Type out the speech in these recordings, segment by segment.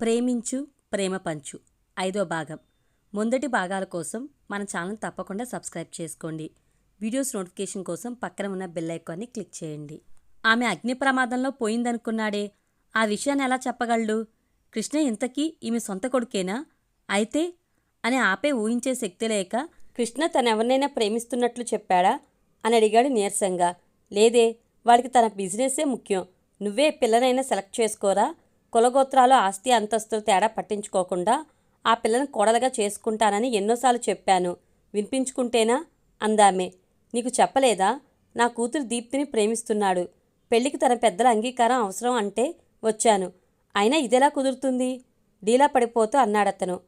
ప్రేమించు ప్రేమ పంచు ఐదో భాగం. మొదటి భాగాల కోసం మన ఛానల్ తప్పకుండా సబ్స్క్రైబ్ చేసుకోండి. వీడియోస్ నోటిఫికేషన్ కోసం పక్కన ఉన్న బెల్ ఐకాన్ని క్లిక్ చేయండి. ఆమె అగ్ని ప్రమాదంలో పోయిందనుకున్నాడే. ఆ విషయాన్ని ఎలా చెప్పగలడు? కృష్ణ ఇంతకీ ఈమె సొంత కొడుకేనా? అయితే అని ఆపే ఊహించే శక్తి లేక కృష్ణ తనెవరినైనా ప్రేమిస్తున్నట్లు చెప్పాడా? అని అడిగాడు నీరసంగా. లేదే వాడికి తన బిజినెస్సే ముఖ్యం. నువ్వే పిల్లనైనా సెలెక్ట్ చేసుకోరా? కులగోత్రాలు ఆస్తి అంతస్తులు తేడా పట్టించుకోకుండా ఆ పిల్లని కోడలుగా చేసుకుంటానని ఎన్నోసార్లు చెప్పాను. వినిపించుకుంటేనా? అందామే. నీకు చెప్పలేదా? నా కూతురు దీప్తిని ప్రేమిస్తున్నాడు. పెళ్ళికి తన పెద్దల అంగీకారం అవసరం అంటే వచ్చాను. అయినా ఇదెలా కుదురుతుంది? డీలా పడిపోతూ అన్నాడతను.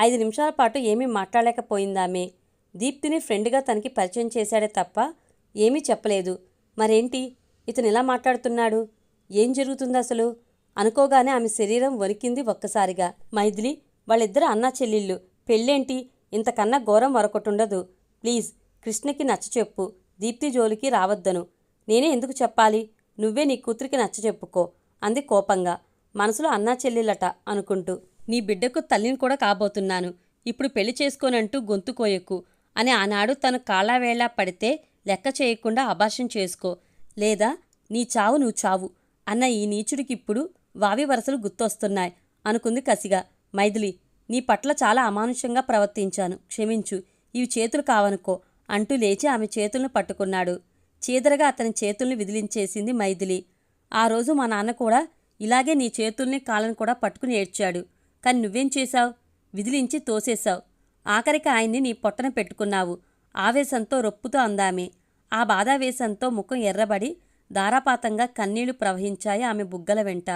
ఐదు నిమిషాల పాటు ఏమీ మాట్లాడలేకపోయిందామే. దీప్తిని ఫ్రెండ్గా తనకి పరిచయం చేశాడే తప్ప ఏమీ చెప్పలేదు. మరేంటి? ఇతను ఇలా మాట్లాడుతున్నాడు? ఏం జరుగుతుంది అసలు అనుకోగానే ఆమె శరీరం వణికింది ఒక్కసారిగా. మైథిలి వాళ్ళిద్దరు అన్నా చెల్లెళ్ళు. పెళ్ళేంటి? ఇంతకన్నా ఘోరం మరొకటుండదు. ప్లీజ్ కృష్ణకి నచ్చచెప్పు దీప్తి జోలికి రావద్దను. నేనే ఎందుకు చెప్పాలి? నువ్వే నీ కూతురికి నచ్చచెప్పుకో అంది కోపంగా. మనసులో అన్నా చెల్లెలట అనుకుంటూ. నీ బిడ్డకు తల్లిని కూడా కాబోతున్నాను. ఇప్పుడు పెళ్ళి చేసుకోనంటూ గొంతు కోయకు. అని ఆనాడు తను కాళ్ళవేళ పడితే లెక్క చేయకుండా అభాషం చేసుకో. లేదా నీ చావు నువ్వు చావు. అన్న ఈ నీచుడికిప్పుడు వావి వరసలు గుర్తొస్తున్నాయి. అనుకుంది కసిగా. మైథిలి నీ పట్ల చాలా అమానుషంగా ప్రవర్తించాను. క్షమించు. ఇవి చేతులు కావనుకో అంటూ లేచి ఆమె చేతులను పట్టుకున్నాడు. చీదరగా అతని చేతుల్ని విదిలించేసింది మైథిలి. ఆ రోజు మా నాన్న కూడా ఇలాగే నీ చేతుల్ని కాళ్ళను కూడా పట్టుకుని ఏడ్చాడు. కానీ నువ్వేం చేశావు? విదిలించి తోసేశావు. ఆఖరికి ఆయన్ని నీ పొట్టన పెట్టుకున్నావు. ఆవేశంతో రొప్పుతో అందామే. ఆ బాధావేశంతో ముఖం ఎర్రబడి ధారాపాతంగా కన్నీళ్ళు ప్రవహించాయి ఆమె బుగ్గల వెంట.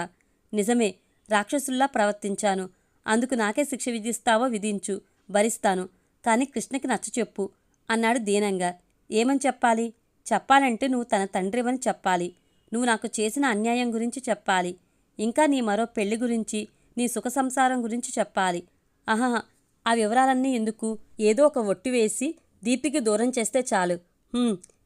నిజమే రాక్షసుల్లా ప్రవర్తించాను. అందుకు నాకే శిక్ష విధిస్తావో విధించు భరిస్తాను కానీ కృష్ణకి నచ్చచెప్పు అన్నాడు దీనంగా. ఏమని చెప్పాలి? చెప్పాలంటే నువ్వు తన తండ్రివని చెప్పాలి. నువ్వు నాకు చేసిన అన్యాయం గురించి చెప్పాలి. ఇంకా నీ మరో పెళ్ళి గురించి నీ సుఖ సంసారం గురించి చెప్పాలి. ఆహా ఆ వివరాలన్నీ ఎందుకు? ఏదో ఒక ఒట్టి వేసి దీపికి దూరం చేస్తే చాలు.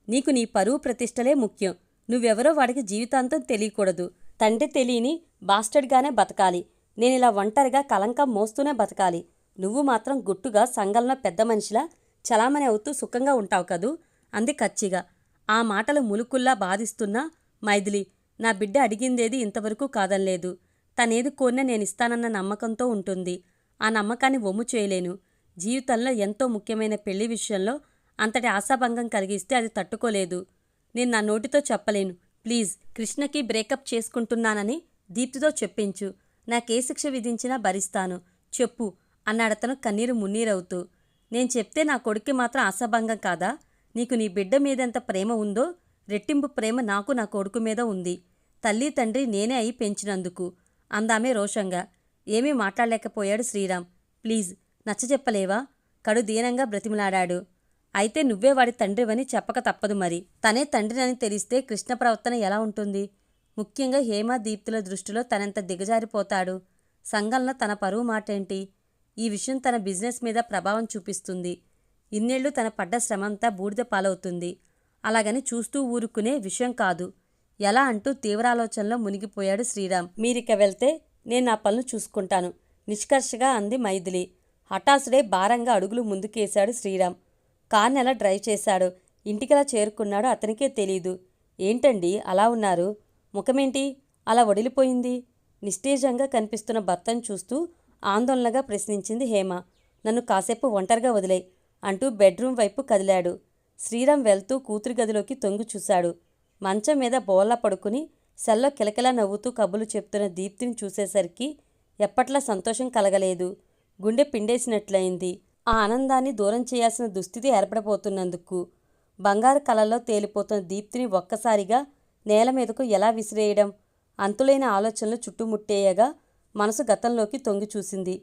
నీకు నీ పరువు ప్రతిష్టలే ముఖ్యం. నువ్వెవరో వాడికి జీవితాంతం తెలియకూడదు. తండ్రి తెలియని బాస్టర్డ్గానే బతకాలి. నేను ఇలా ఒంటరిగా కలంకం మోస్తూనే బతకాలి. నువ్వు మాత్రం గుట్టుగా సంఘంలో పెద్ద మనిషిలా చలామణి అవుతూ సుఖంగా ఉంటావు కదూ? అంది కచ్చిగా. ఆ మాటలు ములుకుల్లా బాధిస్తున్నా మైథిలి. నా బిడ్డ అడిగిందేది ఇంతవరకు కాదనలేదు తనేది కోరినా నేను ఇస్తానన్న నమ్మకంతో ఉంటుంది. ఆ నమ్మకాన్ని ఒమ్ము చేయలేను. జీవితంలో ఎంతో ముఖ్యమైన పెళ్ళి విషయంలో అంతటి ఆశాభంగం కలిగిస్తే అది తట్టుకోలేదు. నేను నా నోటితో చెప్పలేను. ప్లీజ్ కృష్ణకి బ్రేకప్ చేసుకుంటున్నానని దీప్తితో చెప్పించు. నాకే శిక్ష విధించినా భరిస్తాను. చెప్పు అన్నాడతను కన్నీరు మున్నీరవుతూ. నేను చెప్తే నా కొడుక్కి మాత్రం ఆశాభంగం కాదా? నీకు నీ బిడ్డ మీదెంత ప్రేమ ఉందో రెట్టింపు ప్రేమ నాకు నా కొడుకు మీద ఉంది. తల్లి తండ్రి నేనే అయి పెంచినందుకు. అందామే రోషంగా. ఏమీ మాట్లాడలేకపోయాడు శ్రీరామ్. ప్లీజ్ నచ్చజెప్పలేవా కడు దీనంగా బ్రతిమలాడాడు. అయితే నువ్వే వాడి తండ్రివని చెప్పక తప్పదు మరి. తనే తండ్రినని తెలిస్తే కృష్ణ ప్రవర్తన ఎలా ఉంటుంది? ముఖ్యంగా హేమా దీప్తుల దృష్టిలో తనంత దిగజారిపోతాడు. సంఘంలో తన పరువు మాటేంటి? ఈ విషయం తన బిజినెస్ మీద ప్రభావం చూపిస్తుంది. ఇన్నేళ్ళు తన పడ్డ శ్రమంతా బూడిద పాలవుతుంది. అలాగని చూస్తూ ఊరుకునే విషయం కాదు. ఎలా అంటూ తీవ్రాలోచనలో మునిగిపోయాడు శ్రీరామ్. మీరిక వెళ్తే నేను నా పనులు చూసుకుంటాను. నిష్కర్షగా అంది మైథిలి. హఠాసుడే భారంగా అడుగులు ముందుకేశాడు శ్రీరామ్. కార్ నెల డ్రైవ్ చేశాడు? ఇంటికెలా చేరుకున్నాడో అతనికే తెలీదు. ఏంటండి? అలా ఉన్నారు? ముఖమేంటి? అలా వడిలిపోయింది. నిస్తేజంగా కనిపిస్తున్న భర్తను చూస్తూ ఆందోళనగా ప్రశ్నించింది హేమ. నన్ను కాసేపు ఒంటరిగా వదిలే అంటూ బెడ్రూమ్ వైపు కదిలాడు. శ్రీరామ్ వెళ్తూ కూతురి గదిలోకి తొంగి చూశాడు. మంచం మీద బోల్లా పడుకుని సెల్లో కిలకిలా నవ్వుతూ కబులు చెప్తున్న దీప్తిని చూసేసరికి ఎప్పట్లా సంతోషం కలగలేదు. గుండె పిండేసినట్లయింది. ఆ ఆనందాన్ని దూరం చేయాల్సిన దుస్థితి ఏర్పడబోతున్నందుకు బంగారు కళల్లో తేలిపోతున్న దీప్తిని ఒక్కసారిగా నేల మీదకు ఎలా విసిరేయడం? అంతులైన ఆలోచనలు చుట్టుముట్టేయగా మనసు గతంలోకి తొంగి చూసింది.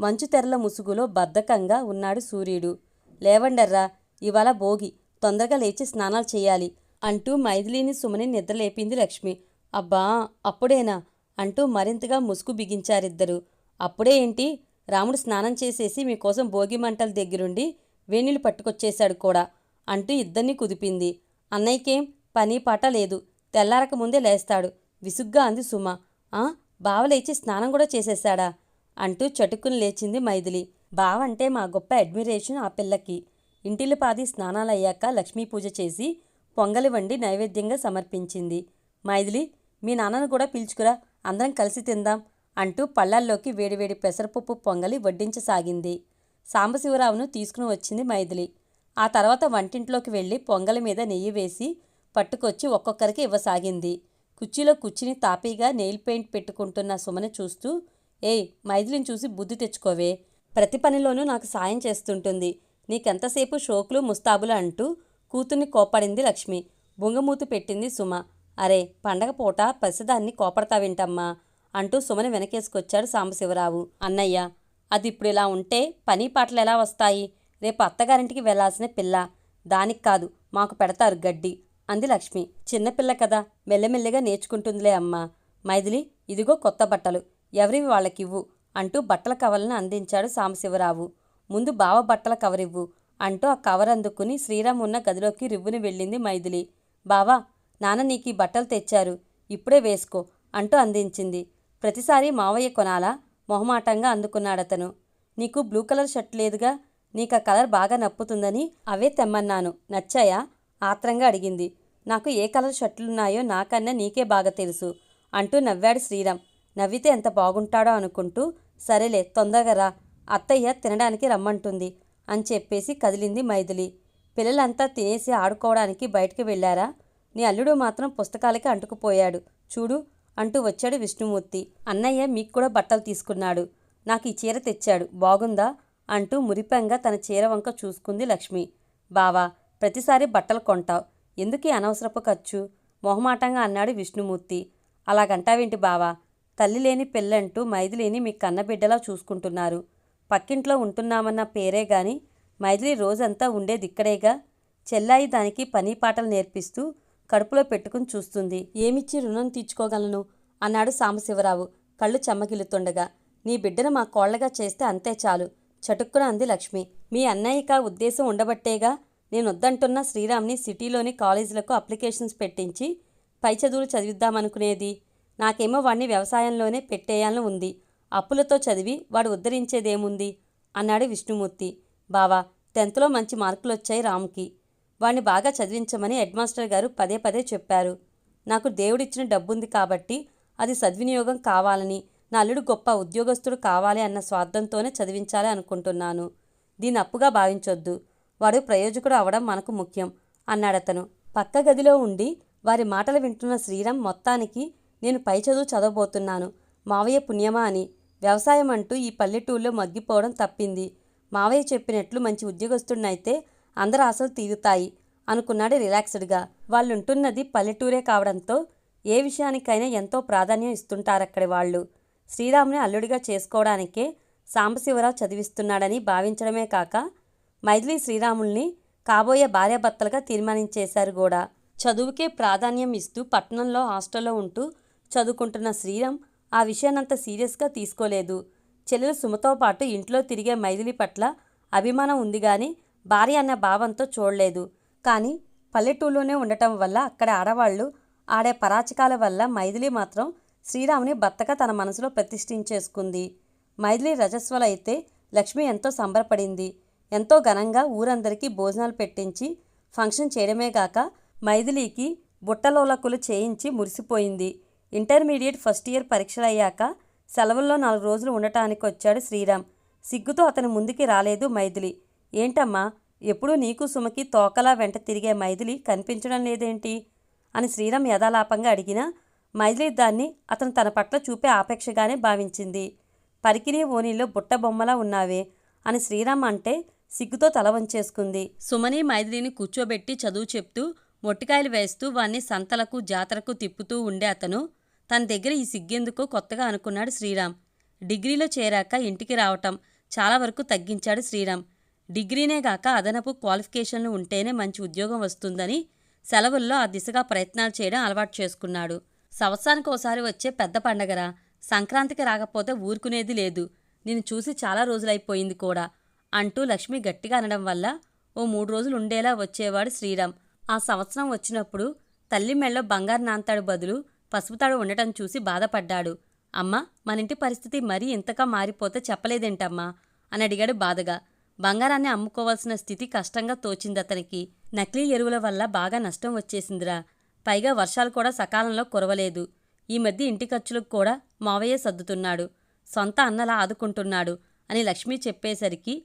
మంచు తెరల ముసుగులో బద్ధకంగా ఉన్నాడు సూర్యుడు. లేవండర్రా ఇవాళ భోగి తొందరగా లేచి స్నానాలు చేయాలి అంటూ మైథిలిని సుమని నిద్రలేపింది లక్ష్మి. అబ్బా అప్పుడేనా? అంటూ మరింతగా ముసుగు బిగించారిద్దరు. అప్పుడే ఏంటి? రాముడు స్నానం చేసేసి మీకోసం భోగి మంటల దగ్గరుండి వేణీళ్ళు పట్టుకొచ్చేశాడు కూడా అంటూ ఇద్దరిని కుదిపింది. అన్నయ్యకేం? పని పాట లేదు. తెల్లారక ముందే లేస్తాడు. విసుగ్గా అంది సుమ. ఆ బావ లేచి స్నానం కూడా చేసేశాడా? అంటూ చటుక్కుని లేచింది మైథిలి. బావ అంటే మా గొప్ప అడ్మిరేషన్ ఆ పిల్లకి. ఇంటిలిపాది స్నానాలయ్యాక లక్ష్మీ పూజ చేసి పొంగలి వండి నైవేద్యంగా సమర్పించింది. మైథిలి మీ నాన్నను కూడా పిలుచుకురా. అందరం కలిసి తిందాం అంటూ పళ్ళల్లోకి వేడివేడి పెసరపప్పు పొంగలి వడ్డించసాగింది. సాంబశివరావును తీసుకుని వచ్చింది మైథిలి. ఆ తర్వాత వంటింట్లోకి వెళ్ళి పొంగలి మీద నెయ్యి వేసి పట్టుకొచ్చి ఒక్కొక్కరికి ఇవ్వసాగింది. కుర్చీలో కూర్చుని తాపీగా నెయిల్ పెయింట్ పెట్టుకుంటున్న సుమన చూస్తూ ఏయ్ మైథిలిని చూసి బుద్ధి తెచ్చుకోవే. ప్రతి పనిలోనూ నాకు సాయం చేస్తుంటుంది. నీకెంతసేపు షోకులు ముస్తాబులు అంటూ కూతుర్ని కోపడింది లక్ష్మి. బుంగమూతి పెట్టింది సుమ. అరే పండగ పూట పసిదాన్ని కోపడతావింటమ్మా? అంటూ సుమని వెనకేసుకొచ్చాడు సాంబశివరావు. అన్నయ్య అది ఇప్పుడు ఇలా ఉంటే పని పాటలు ఎలా వస్తాయి? రేపు అత్తగారింటికి వెళ్ళాల్సిన పిల్ల. దానికి కాదు మాకు పెడతారు గడ్డి. అంది లక్ష్మి. చిన్నపిల్ల కదా మెల్లమెల్లిగా నేర్చుకుంటుందిలే అమ్మా. మైథిలి ఇదిగో కొత్త బట్టలు ఎవరివి వాళ్ళకివ్వు అంటూ బట్టల కవర్లను అందించాడు సాంబశివరావు. ముందు బావ బట్టల కవరివ్వు అంటూ ఆ కవర్ అందుకుని శ్రీరామ్ ఉన్న గదిలోకి రివ్వుని వెళ్ళింది మైథిలి. బావా నాన్న నీకు ఈ బట్టలు తెచ్చారు ఇప్పుడే వేసుకో అంటూ అందించింది. ప్రతిసారి మావయ్య కొనాలా? మొహమాటంగా అందుకున్నాడతను. నీకు బ్లూ కలర్ షర్ట్ లేదుగా నీకు ఆ కలర్ బాగా నప్పుతుందని అవే తెమ్మన్నాను. నచ్చాయా? ఆత్రంగా అడిగింది. నాకు ఏ కలర్ షర్ట్లున్నాయో నాకన్నా నీకే బాగా తెలుసు అంటూ నవ్వాడు శ్రీరామ్. నవ్వితే ఎంత బాగుంటాడో అనుకుంటూ సరేలే తొందరగా రా అత్తయ్య తినడానికి రమ్మంటుంది అని చెప్పేసి కదిలింది మైథిలి. పిల్లలంతా తినేసి ఆడుకోవడానికి బయటికి వెళ్ళారా? నీ అల్లుడు మాత్రం పుస్తకాలకి అంటుకుపోయాడు. చూడు అంటూ వచ్చాడు విష్ణుమూర్తి. అన్నయ్య మీకు కూడా బట్టలు తీసుకున్నాడు. నాకు ఈ చీర తెచ్చాడు. బాగుందా? అంటూ మురిపంగా తన చీర వంక చూసుకుంది లక్ష్మి. బావా ప్రతిసారి బట్టలు కొంటావు. ఎందుకీ అనవసరపు ఖర్చు? మొహమాటంగా అన్నాడు విష్ణుమూర్తి. అలాగంటావేంటి బావా? తల్లి లేని పెళ్ళంటూ మైథిలిని మీ కన్నబిడ్డలా చూసుకుంటున్నారు. పక్కింట్లో ఉంటున్నామన్న పేరే గాని మైథిలి రోజంతా ఉండేది ఇక్కడేగా? చెల్లాయి దానికి పని పాటలు నేర్పిస్తూ కడుపులో పెట్టుకుని చూస్తుంది. ఏమిచ్చి రుణం తీర్చుకోగలను? అన్నాడు సాంబశివరావు కళ్ళు చెమ్మగిల్లుతుండగా. నీ బిడ్డను మా కోళ్ళగా చేస్తే అంతే చాలు. చటుక్కున అంది లక్ష్మి. మీ అన్నయ్యక ఉద్దేశం ఉండబట్టేగా? నేను వద్దంటున్న శ్రీరామ్ని సిటీలోని కాలేజీలకు అప్లికేషన్స్ పెట్టించి పై చదువులు చదివిద్దామనుకునేది. నాకేమో వాడిని వ్యవసాయంలోనే పెట్టేయాలని ఉంది. అప్పులతో చదివి వాడు ఉద్ధరించేదేముంది? అన్నాడు విష్ణుమూర్తి. బావా టెన్త్లో మంచి మార్కులు వచ్చాయి రామ్కి. వాణ్ణి బాగా చదివించమని హెడ్ మాస్టర్ గారు పదే పదే చెప్పారు. నాకు దేవుడిచ్చిన డబ్బుంది కాబట్టి అది సద్వినియోగం కావాలని నా అల్లుడు గొప్ప ఉద్యోగస్తుడు కావాలి అన్న స్వార్థంతోనే చదివించాలి అనుకుంటున్నాను. దీన్ని అప్పుగా భావించొద్దు. వాడు ప్రయోజకుడు అవడం మనకు ముఖ్యం అన్నాడతను. పక్క గదిలో ఉండి వారి మాటలు వింటున్న శ్రీరామ్ మొత్తానికి నేను పై చదువు చదవబోతున్నాను. మావయ్య పుణ్యమా అని. వ్యవసాయం అంటూ ఈ పల్లెటూళ్ళలో మగ్గిపోవడం తప్పింది. మావయ్య చెప్పినట్లు మంచి ఉద్యోగస్తుడినైతే అందరి ఆశలు తీరుతాయి అనుకున్నాడు రిలాక్స్డ్గా. వాళ్ళుంటున్నది పల్లెటూరే కావడంతో ఏ విషయానికైనా ఎంతో ప్రాధాన్యం ఇస్తుంటారు అక్కడి వాళ్ళు. శ్రీరాముని అల్లుడిగా చేసుకోవడానికే సాంబశివరావు చదివిస్తున్నాడని భావించడమే కాక మైథిలి శ్రీరాముల్ని కాబోయే భార్యాభర్తలుగా తీర్మానించేశారు కూడా చదువుకే ప్రాధాన్యం ఇస్తూ పట్టణంలో హాస్టల్లో ఉంటూ చదువుకుంటున్న శ్రీరామ్ ఆ విషయాన్నంత సీరియస్గా తీసుకోలేదు. చెల్లెలు సుమతో పాటు ఇంట్లో తిరిగే మైథిలి పట్ల అభిమానం ఉంది కానీ భార్య అన్న భావంతో చూడలేదు. కానీ పల్లెటూరులోనే ఉండటం వల్ల అక్కడ ఆడవాళ్ళు ఆడే పరాచకాల వల్ల మైథిలి మాత్రం శ్రీరాముని భర్తగా తన మనసులో ప్రతిష్ఠించేసుకుంది. మైథిలి రజస్వలైతే లక్ష్మి ఎంతో సంబరపడింది. ఎంతో ఘనంగా ఊరందరికీ భోజనాలు పెట్టించి ఫంక్షన్ చేయడమే కాక మైథిలీకి బుట్టలోలకులు చేయించి మురిసిపోయింది. ఇంటర్మీడియట్ ఫస్ట్ ఇయర్ పరీక్షలయ్యాక సెలవుల్లో నాలుగు రోజులు ఉండటానికి వచ్చాడు శ్రీరామ్. సిగ్గుతో అతని ముందుకి రాలేదు మైథిలి. ఏంటమ్మా ఎప్పుడూ నీకు సుమకి తోకలా వెంట తిరిగే మైథిలి కనిపించడం లేదేంటి? అని శ్రీరామ్ యథాలాపంగా అడిగినా మైథిలి దాన్ని అతను తన పట్ల చూపే ఆపేక్షగానే భావించింది. పరికిని ఓనీలో బుట్ట బొమ్మలా ఉన్నావే అని శ్రీరామ్ అంటే సిగ్గుతో తల వంచేసుకుంది. సుమని మైథిలిని కూర్చోబెట్టి చదువు చెప్తూ మొట్టికాయలు వేస్తూ వాణ్ణి సంతలకు జాతరకు తిప్పుతూ ఉండే అతను తన దగ్గర ఈ సిగ్గెందుకో కొత్తగా అనుకున్నాడు శ్రీరామ్. డిగ్రీలో చేరాక ఇంటికి రావటం చాలా వరకు తగ్గించాడు శ్రీరామ్. డిగ్రీనే గాక అదనపు క్వాలిఫికేషన్లు ఉంటేనే మంచి ఉద్యోగం వస్తుందని సెలవుల్లో ఆ దిశగా ప్రయత్నాలు చేయడం అలవాటు చేసుకున్నాడు. సంవత్సరానికి ఒకసారి వచ్చే పెద్ద పండగరా? సంక్రాంతికి రాకపోతే ఊరుకునేది లేదు. నిన్ను చూసి చాలా రోజులైపోయింది కూడా. అంటూ లక్ష్మి గట్టిగా అనడం వల్ల ఓ మూడు రోజులు ఉండేలా వచ్చేవాడు శ్రీరామ్. ఆ సంవత్సరం వచ్చినప్పుడు తల్లి మెళ్ళో బంగారు నాంతాడు బదులు పసుపుతాడు ఉండటం చూసి బాధపడ్డాడు. అమ్మా మన ఇంటి పరిస్థితి మరీ ఇంతగా మారిపోతే చెప్పలేదేంటమ్మా? అని అడిగాడు బాధగా. బంగారాన్ని అమ్ముకోవాల్సిన స్థితి కష్టంగా తోచింది అతనికి నకిలీ ఎరువుల వల్ల బాగా నష్టం వచ్చేసిందిరా. పైగా వర్షాలు కూడా సకాలంలో కురవలేదు. ఈ మధ్య ఇంటి ఖర్చులకు కూడా మావయ్య సర్దుతున్నాడు. సొంత అన్నలా ఆదుకుంటున్నాడు అని లక్ష్మి చెప్పేసరికి